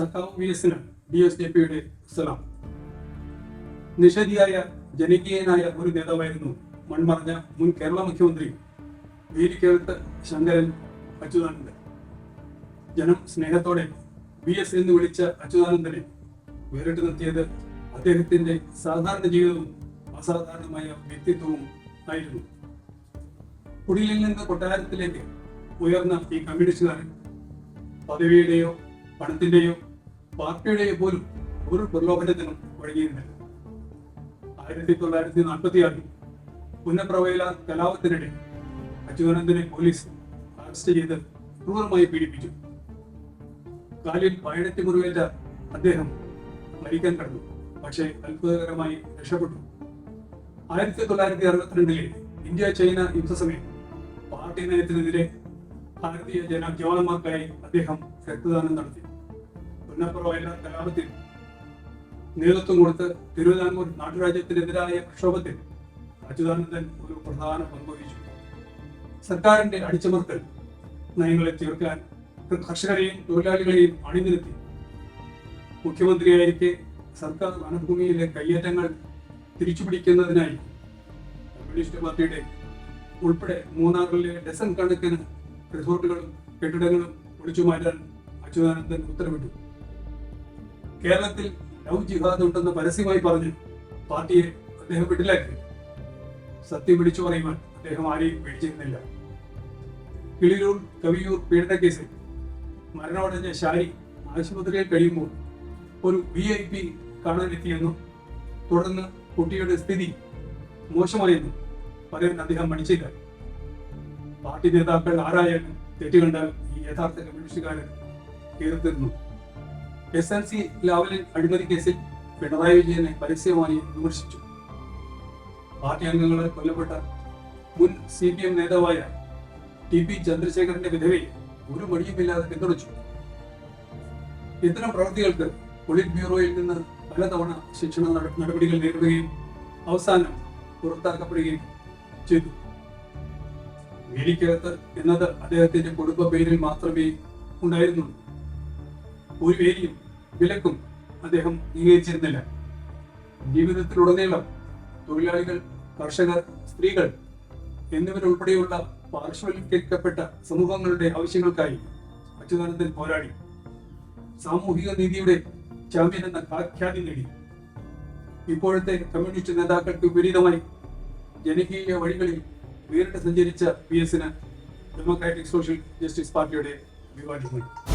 സഖാവ് V എസിനും D S പിയുടെ സലാം നിഷേധിയായ ജനകീയനായ ഒരു നേതാവായിരുന്നു മൺമറഞ്ഞ മുൻ കേരള മുഖ്യമന്ത്രി വീരിക്കേഴത്ത് ശങ്കരൻ അച്യുതാനന്ദൻ. ജനം സ്നേഹത്തോടെ വി എസ് എന്ന് വിളിച്ച അച്യുതാനന്ദനെ വേറിട്ട് നിർത്തിയത് അദ്ദേഹത്തിന്റെ സാധാരണ ജീവിതവും അസാധാരണമായ വ്യക്തിത്വവും ആയിരുന്നു. കുടിലിൽ നിന്ന് കൊട്ടാരത്തിലേക്ക് ഉയർന്ന ഈ കമ്മ്യൂണിസ്റ്റുകാരൻ പദവിയുടെയോ പണത്തിന്റെയോ പാർട്ടിയുടെയോ പോലും ഒരു പ്രലോഭനത്തിനും വഴങ്ങിയിരുന്നില്ല ആയിരത്തി തൊള്ളായിരത്തി നാൽപ്പത്തി ആറിൽ പുനഃപ്രവയല കലാപത്തിനിടെ അച്യുതാനന്ദനെ പോലീസ് അറസ്റ്റ് ചെയ്ത് ക്രൂരമായി പീഡിപ്പിച്ചു. കാലിൽ പതിനെട്ട് മുറിവേറ്റ അദ്ദേഹം മരിക്കാൻ കടന്നു പക്ഷേ അത്ഭുതകരമായി രക്ഷപ്പെട്ടു. ആയിരത്തി തൊള്ളായിരത്തി അറുപത്തിരണ്ടിലെ ഇന്ത്യ ചൈന യുദ്ധസമയം പാർട്ടി നയത്തിനെതിരെ ഭാരതീയ ജന ജവാന്മാർക്കായി അദ്ദേഹം രക്തദാനം നടത്തി. പുന്നപ്പുറവയല കലാപത്തിൽ നേതൃത്വം കൊടുത്ത് തിരുവിതാംകൂർ നാട്ടുരാജ്യത്തിനെതിരായ പ്രക്ഷോഭത്തിൽ അച്യുതാനന്ദൻ ഒരു പ്രധാന പങ്ക് വഹിച്ചു. സർക്കാരിന്റെ അടിച്ചമർത്തൽ നയങ്ങളെ തീർക്കാൻ കർഷകരെയും തൊഴിലാളികളെയും അണിനിരത്തി. മുഖ്യമന്ത്രിയായിരിക്കെ സർക്കാർ വനഭൂമിയിലെ കയ്യേറ്റങ്ങൾ തിരിച്ചുപിടിക്കുന്നതിനായി കമ്മ്യൂണിസ്റ്റ് പാർട്ടിയുടെ ഉൾപ്പെടെ മൂന്നാറിലെ ഡസൻ കണക്കിന് റിസോർട്ടുകളും കെട്ടിടങ്ങളും ഒളിച്ചു മാറ്റാൻ അച്യുതാനന്ദൻ ഉത്തരവിട്ടു. കേരളത്തിൽ ലവ് ജിഹാദ് ഉണ്ടെന്ന് പരസ്യമായി പറഞ്ഞ് പാർട്ടിയെ അദ്ദേഹം വിടില്ലാക്കി സത്യം വിളിച്ചു പറയുവാൻ അദ്ദേഹം ആരെയും പേടിച്ചിരുന്നില്ല. കിളിരൂർ കവിയൂർ പീഡന കേസിൽ മരണമടഞ്ഞ ഷാരി ആശുപത്രിയിൽ കഴിയുമ്പോൾ ഒരു വി ഐ പി കാണാനെത്തിയെന്നും തുടർന്ന് കുട്ടിയുടെ സ്ഥിതി മോശമായെന്നും പറയാൻ അദ്ദേഹം മടിച്ചില്ല. പാർട്ടി നേതാക്കൾ ആരായാലും തെറ്റുകണ്ടാൽ ഈ യഥാർത്ഥ കമ്മ്യൂണിസ്റ്റുകാരൻ എതിർത്തിരുന്നു എസ് എൻ സി ലാവലിൻ അഴിമതി കേസിൽ പിണറായി വിജയനെ പരസ്യമായി വിമർശിച്ചു. പാർട്ടി അംഗങ്ങളെ കൊല്ലപ്പെട്ട മുൻ സി പി എം നേതാവായ ടി പി ചന്ദ്രശേഖരന്റെ വിധവയെ ഒരു മടിയുമില്ലാതെ പിന്തുണച്ചു. ഇത്തരം പ്രവൃത്തികൾക്ക് പൊളിറ്റ് ബ്യൂറോയിൽ നിന്ന് പലതവണ ശിക്ഷണ നട- നടപടികൾ നേരിടുകയും അവസാനം പുറത്താക്കപ്പെടുകയും ചെയ്തു. വേലിക്കകത്ത് എന്നത് അദ്ദേഹത്തിന്റെ കുടുംബ പേരിൽ മാത്രമേ ഉണ്ടായിരുന്നുള്ളൂ. ഒരു വേലിയും വിലക്കും അദ്ദേഹം അംഗീകരിച്ചിരുന്നില്ല. ജീവിതത്തിലുടനീളം തൊഴിലാളികൾ കർഷകർ സ്ത്രീകൾ എന്നിവരുൾപ്പെടെയുള്ള പാർശ്വവൽക്കരിക്കപ്പെട്ട സമൂഹങ്ങളുടെ ആവശ്യങ്ങൾക്കായി അച്യുതാനന്ദൻ പോരാടി. സാമൂഹിക നീതിയുടെ ചാമ്പ്യൻ എന്ന ഖ്യാതി നേടി. ഇപ്പോഴത്തെ കമ്മ്യൂണിസ്റ്റ് നേതാക്കൾക്ക് വിപരീതമായി ജനകീയ വഴികളിൽ നേരിട്ട് സഞ്ചരിച്ച പി എസിന് ഡെമോക്രാറ്റിക് സോഷ്യൽ ജസ്റ്റിസ് പാർട്ടിയുടെ അഭിവാദ്യങ്ങൾ